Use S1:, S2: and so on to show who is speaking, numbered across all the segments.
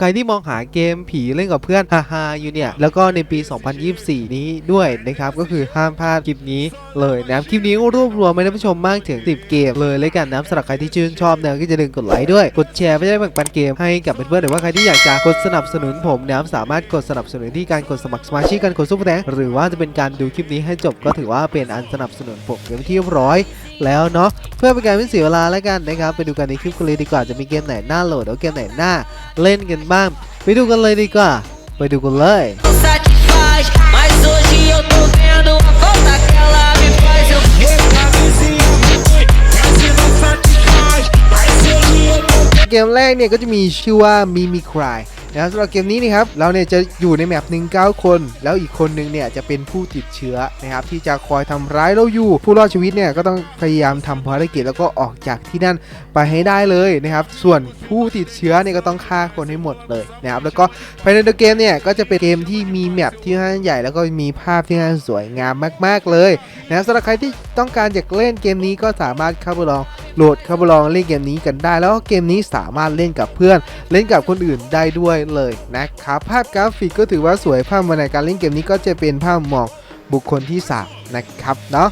S1: ใครที่มองหาเกมผีเล่นกับเพื่อนฮาฮาๆอยู่เนี่ย แล้วก็ในปี 2024 นี้ด้วยนะครับ ก็คือห้ามพลาดคลิปนี้เลยนะครับคลิปนี้รวบรวมมาให้ผู้ชมมากถึง 10 เกมเลยเลยกันนะครับสำหรับใครที่ชื่นชอบเนี่ยก็จะลืมกดไลค์ด้วย กดแชร์ไม่ได้แบ่งปันเกมให้กับเพื่อนๆหรือว่าใครที่อยากจะกดสนับสนุนผมนะสามารถกดสนับสนุนที่การกดสมัครสมาชิกการกดซุปเปอร์แดงหรือว่าจะเป็นการดูคลิปนี้ให้จบก็ถือว่าเป็นอันสนับสนุนผมเป็นที่เรียบร้อยแล้วเนาะเพื่อเป็นการไม่เสียเวลาแล้วกันนะครับไปดูกันในคลิปกันเลยดีกว่าจะมีเกมไหนน่าโหลดแล้วเกมไหนน่าเล่นกันบ้าง ไปดูกันเลยดีกว่า ไปดูกันเลย
S2: não satisfaz. Mas hoje eu tô vendo a falta que ela me faz. Eu fiquei
S1: เกมแรกเนี่ยก็จะมีชื่อว่า Mimi Cry นะค รับสำหรับเกมนี้นะครับเราเนี่ยจะอยู่ในแมปหนึ่งเก้าคน แล้วอีกคนหนึ่งเนี่ยจะเป็นผู้ติดเชื้อนะครับที่จะคอยทำร้ายเราอยู่ ผู้รอดชีวิตเนี่ยก็ต้องพยายามทำภารกิจแล้วก็ออกจากที่นั่นไปให้ได้เลยนะครับส่วนผู้ติดเชื้อเนี่ยก็ต้องฆ่าคนให้หมดเลยนะครับแล้วก็ภายในเกมเนี่ยก็จะเป็นเกมที่มีแมปที่ค่อนข้างใหญ่แล้วก็มีภาพที่ค่อนข้างสวยงามมาก ๆเลยนะครับสำหรับใครที่ต้องการอยากเล่นเกมนี้ก็สามารถเข้าไปลอง โหลดเข้ามาลองเล่นเกมนี้กันได้ แล้วก็เกมนี้สามารถเล่นกับเพื่อน เล่นกับคนอื่นได้ด้วยเลยนะครับภาพกราฟิกก็ถือว่าสวยภาพบรรยากาศเล่นเกมนี้ก็จะเป็นภาพมองบุคคลที่3นะครับเนาะ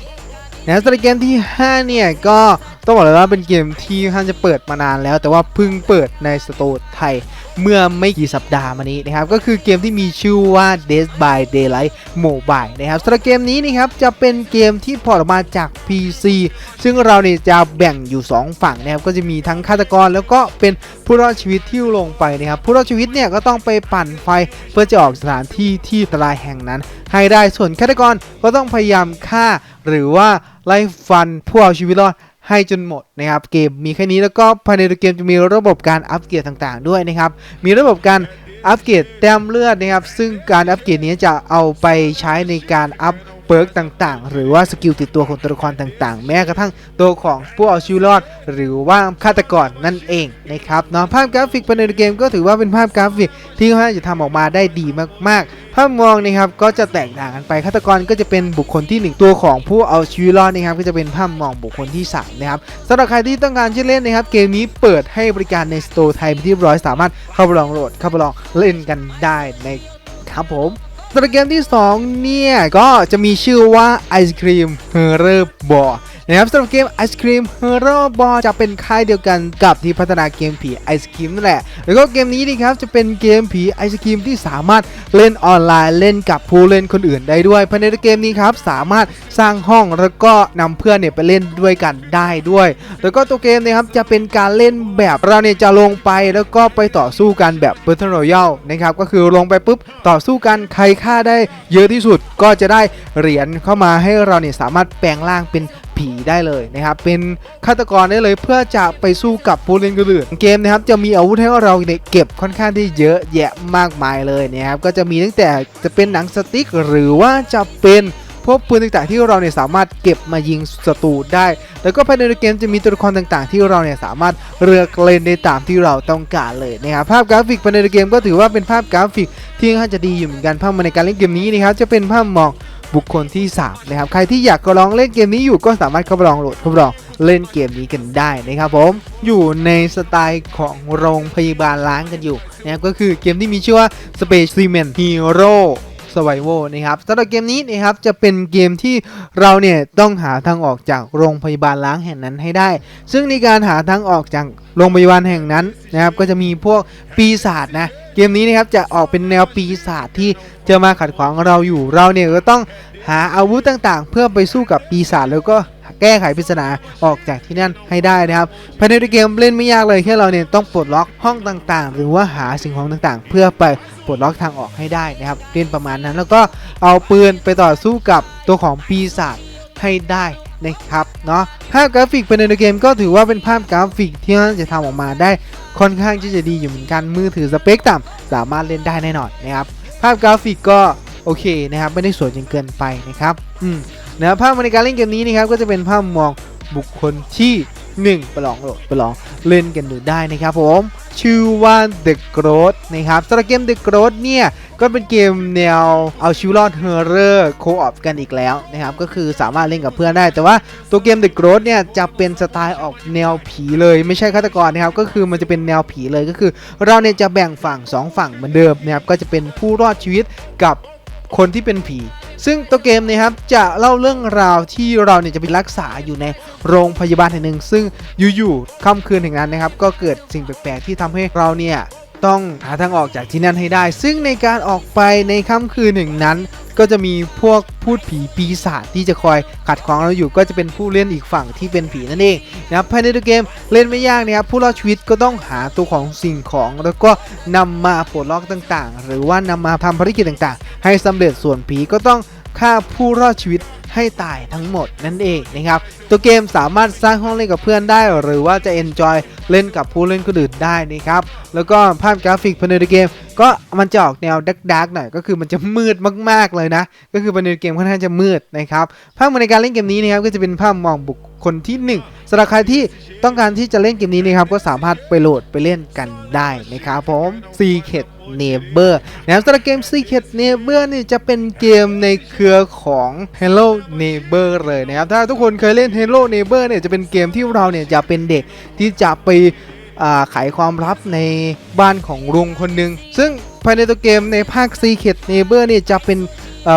S1: นะสำหรับเกมที่ 5 เนี่ย ก็ต้องบอกเลยว่าเป็นเกมที่ค่อนข้างจะเปิดมานานแล้ว แต่ว่าเพิ่งเปิดในสโตร์ไทย เมื่อไม่กี่สัปดาห์มานี้นะครับก็คือเกมที่มีชื่อว่า Dead by Daylight Mobile นะครับสำหรับเกมนี้นะครับจะเป็นเกมที่พอร์ตออกมาจาก PC ซึ่งเราเนี่ยจะแบ่งอยู่ 2 ฝั่งนะครับก็จะมีทั้งฆาตกรแล้วก็เป็นผู้รอดชีวิตที่ลงไปนะครับผู้รอดชีวิตเนี่ยก็ต้องไปปั่นไฟเพื่อจะออกสถานที่ที่อันตรายแห่งนั้น ให้ได้ส่วนฆาตกรก็ต้องพยายามฆ่า หรือว่าไล่ฟันผู้เอาชีวิตรอด ให้จนหมดนะครับเกมมีแค่นี้แล้วก็ภายในตัวเกมจะมีระบบการอัปเกรดต่างๆ ด้วยนะครับ มีระบบการอัปเกรดแต้มเลือดนะครับ ซึ่งการอัปเกรดนี้จะเอาไปใช้ในการอัพ เปิร์กต่างๆ หรือว่าสกิลติดตัวของตัวละครต่างๆ แม้กระทั่งตัวของผู้เอาชีวิตรอด หรือว่าฆาตกรนั่นเองนะครับเนาะภาพกราฟิกภายในเกมก็ถือว่าเป็นภาพกราฟิกที่ค่อนข้างจะทำออกมาได้ดีมากๆ ภาพมองนะครับก็จะแตกต่างกันไปฆาตกรก็จะเป็นบุคคลที่หนึ่งตัวของผู้เอาชีวิตรอดนะครับก็จะเป็นภาพมองบุคคลที่สามนะครับสำหรับใครที่ต้องการจะเล่นนะครับเกมนี้เปิดให้บริการในสโตร์ไทยเป็นที่เรียบร้อยสามารถเข้าไปลองโหลดเข้าไปลองเล่นกันได้นะครับผม สำหรับเกมที่ 2 เนี่ย ก็จะมีชื่อว่าไอศครีมเฮอร์เรอร์บอนะครับสำหรับเกม Ice Cream Horror Ball จะเป็นค่ายเดียวกันกับที่พัฒนาเกมผีไอศครีมนั่นแหละ แล้วก็เกมนี้นะครับจะเป็นเกมผีไอศครีมที่สามารถเล่นออนไลน์เล่นกับผู้เล่นคนอื่นได้ด้วยภายในเกมนี้ครับสามารถสร้างห้องแล้วก็นำเพื่อนเนี่ยไปเล่นด้วยกันได้ด้วย แล้วก็ตัวเกมเนะครับจะเป็นการเล่นแบบเราเนี่ยจะลงไปแล้วก็ไปต่อสู้กันแบบ Battle Royale นะครับก็คือลงไปปุ๊บต่อสู้กันใครฆ่าได้เยอะที่สุดก็จะได้เหรียญเข้ามาให้เราเนี่ยสามารถแปลงร่างเป็น ผีได้เลยนะครับเป็นฆาตกรได้เลยเพื่อจะไปสู้กับผู้เล่นคนอื่นเกมนะครับจะมีอาวุธให้เราเนี่ยเก็บค่อนข้างที่เยอะแยะมากมายเลยนะครับก็จะมีตั้งแต่จะเป็นหนังสติ๊กหรือว่าจะเป็นพวกปืนต่างๆที่เราเนี่ยสามารถเก็บมายิงศัตรูได้ แล้วก็ภายในเกมจะมีตัวละครต่างๆ ที่เราเนี่ยสามารถเลือกเล่นได้ตามที่เราต้องการเลยนะครับภาพกราฟิกภายในเกมก็ถือว่าเป็นภาพกราฟิกที่ค่อนข้างจะดีอยู่เหมือนกันภาพในการเล่นเกมนี้นะครับจะเป็นภาพมอง บุคคลที่ 3 นะครับ ใครที่อยากลองเล่นเกมนี้อยู่ก็สามารถเข้าไปลองโหลดเข้าไปลองเล่นเกมนี้กันได้นะครับผมอยู่ในสไตล์ของโรงพยาบาลล้างกันอยู่นะครับก็คือเกมที่มีชื่อว่า Specimen Hero Survival นะครับสำหรับเกมนี้นะครับจะเป็นเกมที่เราเนี่ยต้องหาทางออกจากโรงพยาบาลล้างแห่งนั้นให้ได้ ซึ่งในการหาทางออกจากโรงพยาบาลแห่งนั้นนะครับก็จะมีพวกปีศาจนะ เกมนี้นะครับจะออกเป็นแนวปีศาจที่จะมาขัดขวางเราอยู่ เราเนี่ยก็ต้องหาอาวุธต่างๆ เพื่อไปสู้กับปีศาจแล้วก็แก้ไขปริศนาออกจากที่นั่นให้ได้นะครับภายในเกมเล่นไม่ยากเลยแค่เราเนี่ยต้องปลดล็อกห้องต่างๆ หรือว่าหาสิ่งของต่างๆ เพื่อไปปลดล็อกทางออกให้ได้นะครับเล่นประมาณนั้นแล้วก็เอาปืนไปต่อสู้กับตัวของปีศาจให้ได้ นะครับเนาะภาพกราฟิกภายในเกมก็ถือว่าเป็นภาพกราฟิกที่น่าจะทำออกมาได้ค่อนข้างที่จะดีอยู่เหมือนกันมือถือสเปคต่ำสามารถเล่นได้แน่นอนนะครับภาพกราฟิกก็โอเคนะครับไม่ได้สวยจนเกินไปนะครับอืมนะภาพในการเล่นเกมนี้นะครับก็จะเป็นภาพมองบุคคลที่ 1 ไปลองโหลดไปลองเล่นกันดูได้นะครับผม ชื่อว่า The Growth นะครับสำหรับเกม The Growth เนี่ยก็เป็นเกมแนวเอาชีวิตรอดเฮอร์เรอร์โคออฟกันอีกแล้วนะครับก็คือสามารถเล่นกับเพื่อนได้ แต่ว่าตัวเกม The Growth เนี่ยจะเป็นสไตล์ออกแนวผีเลยไม่ใช่ฆาตกรนะครับก็คือมันจะเป็นแนวผีเลยก็คือ เราเนี่ยจะแบ่งฝั่ง 2 ฝั่งเหมือนเดิมนะครับก็จะเป็นผู้รอดชีวิตกับคนที่เป็นผี ซึ่งตัวเกมเนะครับจะเล่าเรื่องราวที่เราเนี่ยจะไปรักษาอยู่ในโรงพยาบาลแห่งหนึ่ง ซึ่งอยู่ๆค่ำคืนแห่งนั้นนะครับก็เกิดสิ่งแปลกๆที่ทำให้เราเนี่ย ต้องหาทางออกจากที่นั่นให้ได้ ซึ่งในการออกไปในค่ำคืนหนึ่งนั้น ก็จะมีพวกพูดผีปีศาจที่จะคอยขัดขวางเราอยู่ ก็จะเป็นผู้เล่นอีกฝั่งที่เป็นผีนั่นเองนะครับภายในตัวเกมเล่นไม่ยากนะครับผู้รอดชีวิตก็ต้องหาตัวของสิ่งของ แล้วก็นำมาปลดล็อกต่างๆ หรือว่านำมาทำภารกิจต่างๆ ให้สำเร็จส่วนผีก็ต้องฆ่าผู้รอดชีวิต ให้ตายทั้งหมดนั่นเองนะครับ ตัวเกมสามารถสร้างห้องเล่นกับเพื่อนได้ หรือว่าจะ enjoy เล่นกับผู้เล่นคนอื่นได้นะครับ แล้วก็ภาพกราฟิกภายในเกม ก็มันจะออกแนวดักๆหน่อยก็คือมันจะมืดมากๆเลยนะ ก็คือภายในเกมค่อนข้างจะมืดนะครับภาพในการเล่นเกมนี้นะครับก็จะเป็นภาพมองบุคคลที่ 1สำหรับใครที่ต้องการที่จะเล่นเกมนี้นะครับก็สามารถไปโหลดไปเล่นกันได้นะครับผม Secret Neighbor นะครับสำหรับเกม Secret Neighbor นี่จะเป็นเกมในเครือของ Hello Neighbor เลยนะครับ ถ้าทุกคนเคยเล่น Hello Neighbor เนี่ยจะเป็นเกมที่เราเนี่ยจะเป็นเด็กที่จะไปอ่าไขความลับในบ้านของลุงคนหนึ่งซึ่งภายในตัวเกมในภาค Secret Neighbor นี่จะเป็น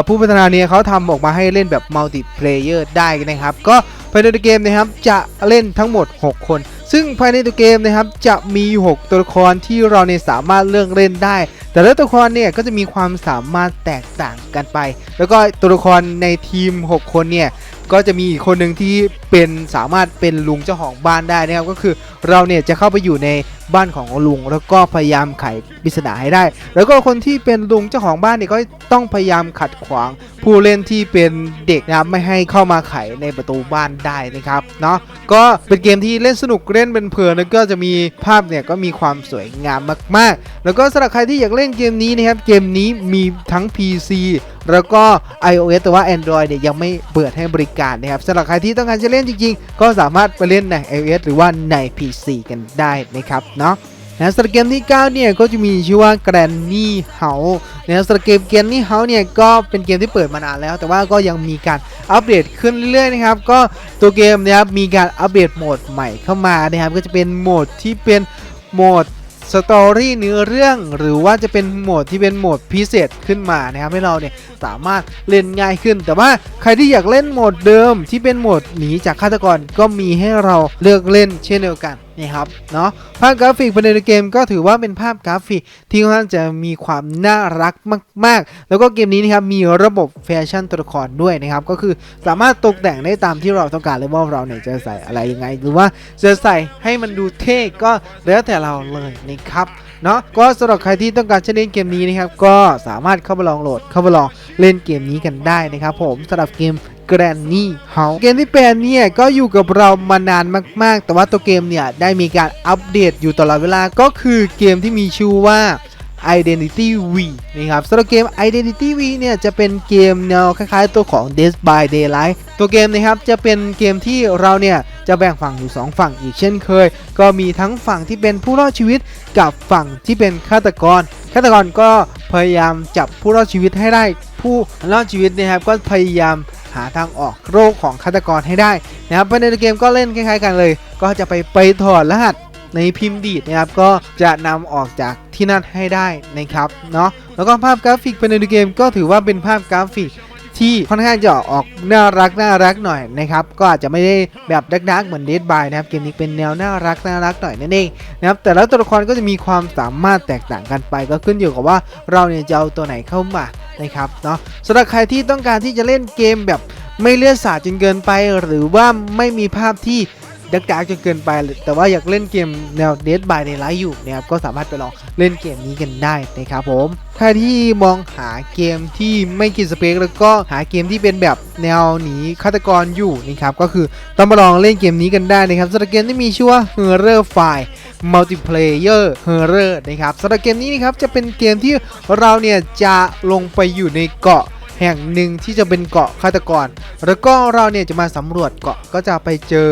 S1: ผู้พัฒนาเนี่ยเขาทำออกมาให้เล่นแบบมัลติเพลเยอร์ได้นะครับ ก็ภายในตัวเกมนะครับจะเล่นทั้งหมด 6 คน ซึ่งภายในตัวเกมนะครับจะมี 6 ตัวละครที่เราเนี่ยสามารถเลือกเล่นได้ แต่ละตัวละครเนี่ยก็จะมีความสามารถแตกต่างกันไป แล้วก็ตัวละครในทีม 6 คนเนี่ยก็จะมีอีกคนหนึ่งที่เป็นสามารถเป็นลุงเจ้าของบ้านได้นะครับก็คือเราเนี่ยจะเข้าไปอยู่ใน บ้านของลุง แล้วก็พยายามไขปริศนาให้ได้ แล้วก็คนที่เป็นลุงเจ้าของบ้านเนี่ยก็ต้องพยายามขัดขวาง ผู้เล่นที่เป็นเด็กนะครับไม่ให้เข้ามาไขในประตูบ้านได้นะครับเนาะก็เป็นเกมที่เล่นสนุกเล่นเป็นเพลินแล้วก็จะมีภาพเนี่ยก็มีความสวยงามมาก ๆ แล้วก็สำหรับใครที่อยากเล่นเกมนี้นะครับเกมนี้มีทั้ง PC แล้วก็ iOS แต่ว่า Android เนี่ยยังไม่เปิดให้บริการนะครับสำหรับใครที่ต้องการจะเล่นจริงๆ ก็สามารถไปเล่นใน iOS หรือว่าใน PC กันได้นะครับเนาะนะสำหรับเกมที่ 9 เนี่ยก็จะมีชื่อว่า Granny House นะสำหรับเกม Granny House เนี่ยก็เป็นเกมที่เปิดมานานแล้ว แต่ว่าก็ยังมีการอัปเดตขึ้นเรื่อยๆนะครับก็ตัวเกมนะครับมีการอัปเดตโหมดใหม่เข้ามานะครับก็จะเป็นโหมดที่เป็นโหมด สตอรี่เนื้อเรื่องหรือว่าจะเป็นโหมดที่เป็นโหมดพิเศษขึ้นมานะครับให้เราเนี่ยสามารถเล่นง่ายขึ้น แต่ว่าใครที่อยากเล่นโหมดเดิมที่เป็นโหมดหนีจากฆาตกรก็มีให้เราเลือกเล่นเช่นเดียวกัน นะครับเนาะภาพกราฟิกภายในเกมก็ถือว่าเป็นภาพกราฟิกที่ค่อนข้างจะมีความน่ารักมาก ๆ แล้วก็เกมนี้นะครับมีระบบแฟชั่นตัวละครด้วยนะครับก็คือสามารถตกแต่งได้ตามที่เราต้องการเลยว่าเราเนี่ยจะใส่อะไรยังไง หรือว่าจะใส่ให้มันดูเท่ก็แล้วแต่เราเลยนะครับเนาะก็สำหรับใครที่ต้องการจะเล่นเกมนี้นะครับก็สามารถเข้ามาลองโหลดเข้ามาลองเล่นเกมนี้กันได้นะครับผมสำหรับเกม Granny House เกมที่เป็นเนี่ยก็อยู่กับเรามานานมากๆ แต่ว่าตัวเกมเนี่ยได้มีการอัปเดตอยู่ตลอดเวลาก็คือเกมที่มีชื่อว่า Identity V นะครับสำหรับเกม Identity V เนี่ยจะเป็นเกมแนวคล้ายๆ ตัวของ Dead by Daylight ตัวเกมนะครับจะเป็นเกมที่เราเนี่ยจะแบ่งฝั่งอยู่ 2 ฝั่งอีกเช่นเคย ก็มีทั้งฝั่งที่เป็นผู้รอดชีวิตกับฝั่งที่เป็นฆาตกร ฆาตกรก็พยายามจับผู้รอดชีวิตให้ได้ ผู้รอดชีวิตนะครับก็พยายามหาทางออกโรคของฆาตกรให้ได้นะครับภายในเกมก็เล่นคล้ายๆกันเลย ก็จะไปไปถอดรหัสในพิมพ์ดีดนะครับก็จะนำออกจากที่นั่นให้ได้นะครับเนาะแล้วก็ภาพกราฟิกภายในเกมก็ถือว่าเป็นภาพกราฟิก ที่ค่อนข้างจะออกน่ารักน่ารักหน่อยนะครับก็อาจจะไม่ได้แบบดักๆเหมือนเดดบายนะครับเกมนี้เป็นแนวน่ารักน่ารักหน่อยนั่นเองนะครับแต่และตัวละครก็จะมีความสามารถแตกต่างกันไปก็ขึ้นอยู่กับว่าเราเนี่ยจะเอาตัวไหนเข้ามานะครับเนาะสำหรับใครที่ต้องการที่จะเล่นเกมแบบไม่เลือดสาดจนเกินไป หรือว่าไม่มีภาพที่ ดักๆจนเกินไป แต่ว่าอยากเล่นเกมแนว Dead by Daylight อยู่นะครับก็สามารถไปลองเล่นเกมนี้กันได้นะครับผมใครที่มองหาเกมที่ไม่กินสเปคแล้วก็หาเกมที่เป็นแบบแนวหนีฆาตกรอยู่นะครับก็คือต้องมาลองเล่นเกมนี้กันได้นะครับสำหรับเกมที่มีชื่อว่า Horror File Multiplayer Horror นะครับสำหรับเกมนี้นะครับจะเป็นเกมที่เราเนี่ยจะลงไปอยู่ในเกาะแห่งหนึ่งที่จะเป็นเกาะฆาตกร แล้วก็เราเนี่ยจะมาสำรวจเกาะก็จะไปเจอ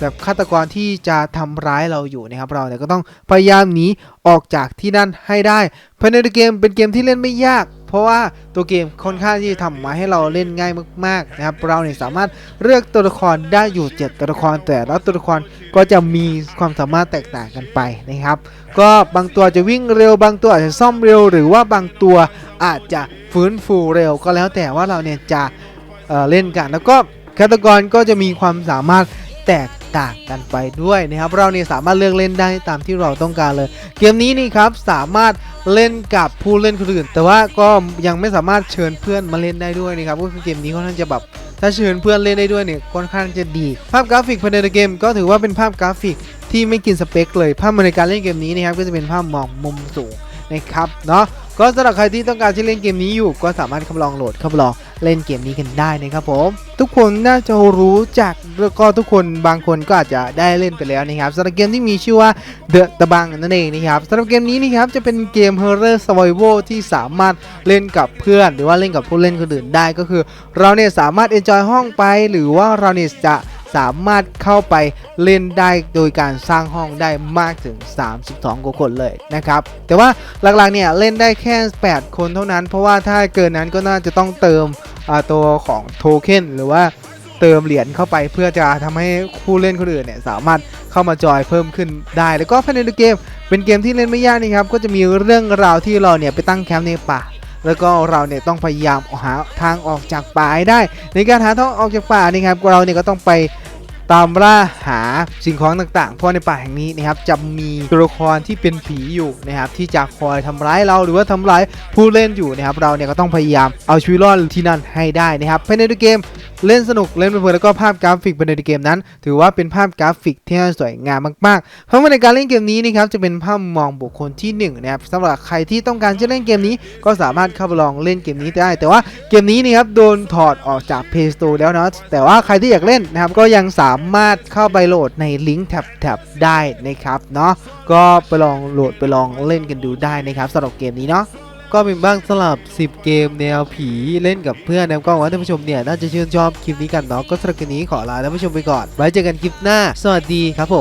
S1: แบบฆาตกรที่จะทำร้ายเราอยู่นะครับ เราเนี่ยก็ต้องพยายามหนีออกจากที่นั่นให้ได้ภายในเกมเป็นเกมที่เล่นไม่ยาก เพราะว่าตัวเกมค่อนข้างที่จะทำมาให้เราเล่นง่ายมากๆนะครับ เราเนี่ยสามารถเลือกตัวละครได้อยู่ 7 ตัวละคร แต่ละตัวละครก็จะมีความสามารถแตกต่างกันไปนะครับ ก็บางตัวจะวิ่งเร็ว บางตัวอาจจะซ่อมเร็ว หรือว่าบางตัวอาจจะฟื้นฟูเร็วก็แล้วแต่ว่าเราเนี่ยจะเเล่นกัน แล้วก็ฆาตกรก็จะมีความสามารถแตก ต่างกันไปด้วยนะครับ เราเนี่ยสามารถเลือกเล่นได้ตามที่เราต้องการเลย เกมนี้นี่ครับสามารถเล่นกับผู้เล่นคนอื่น แต่ว่าก็ยังไม่สามารถเชิญเพื่อนมาเล่นได้ด้วยนะครับก็คือเกมนี้ค่อนข้างจะแบบถ้าเชิญเพื่อนเล่นได้ด้วยเนี่ยค่อนข้างจะดี ภาพกราฟิกภายในเกมก็ถือว่าเป็นภาพกราฟิกที่ไม่กินสเปคเลยภาพในการเล่นเกมนี้นะครับก็จะเป็นภาพมองมุมสูงนะครับเนาะก็สำหรับใครที่ต้องการที่เล่นเกมนี้อยู่ ก็สามารถเข้ามาลองโหลดเข้ามาลอง เล่นเกมนี้กันได้นะครับผมทุกคนน่าจะรู้จักแล้วก็ทุกคนบางคนก็อาจจะได้เล่นไปแล้วนะครับสำหรับเกมที่มีชื่อว่า The ตะบังนั่นเองนะครับสำหรับเกมนี้นะครับจะเป็นเกม Horror Survival ที่สามารถเล่นกับเพื่อน หรือว่าเล่นกับผู้เล่นคนอื่นได้ก็คือ เราเนี่ยสามารถ enjoy ห้องไป หรือว่าเราเนี่ยจะสามารถเข้าไปเล่นได้โดยการสร้างห้องได้มากถึง 32กว่าคนเลยนะครับ แต่ว่าหลักๆเนี่ยเล่นได้แค่ 8 คนเท่านั้น เพราะว่าถ้าเกินนั้นก็น่าจะต้องเติม ตัวของโทเค็นหรือว่าเติมเหรียญเข้าไปเพื่อจะทำให้คู่เล่นคนอื่นเนี่ยสามารถเข้ามาจอยเพิ่มขึ้นได้ แล้วก็ภายในเกม เป็นเกมที่เล่นไม่ยากนี่ครับก็จะมีเรื่องราวที่เราเนี่ยไปตั้งแคมป์ในป่าแล้วก็เราเนี่ยต้องพยายามหาทางออกจากป่าให้ได้ ในการหาทางออกจากป่านี่ครับเราเนี่ยก็ต้องไป ตามล่าหาสิ่งของต่างๆ เพราะในป่าแห่งนี้นะครับจะมีตัวละครที่เป็นผีอยู่นะครับที่จะคอยทำร้ายเราหรือว่าทำร้ายผู้เล่นอยู่นะครับเราเนี่ยก็ต้องพยายามเอาชีวิตรอดที่นั่นให้ได้นะครับภายในเกม เล่นสนุกเล่นเพลินแล้วก็ภาพกราฟิกภายในเกมนั้น ถือว่าเป็นภาพกราฟิกที่สวยงามมากๆ เพราะว่าในการเล่นเกมนี้นะครับจะเป็นภาพมองบุคคลที่หนึ่งนะครับสำหรับใครที่ต้องการจะเล่นเกมนี้ ก็สามารถเข้าไปลองเล่นเกมนี้ได้ แต่ว่าเกมนี้นะครับโดนถอดออกจาก Play Store แล้วเนาะแต่ว่าใครที่อยากเล่นนะครับก็ยังสามารถเข้าไปโหลดในลิงก์แท็บๆได้นะครับเนาะก็ไปลองโหลดไปลองเล่นกันดูได้นะครับสำหรับเกมนี้เนาะ ก็เป็นบ้างสลับ 10 เกมแนวผีเล่นกับเพื่อนนวกล้องว่าท่านผู้ชมเนี่ยน่าจะชื่นชอบคลิปนี้กันเนาะก็สำหรับคลิปนี้ขอลาท่านผู้ชมไปก่อน ไว้เจอกันคลิปหน้า สวัสดีครับผม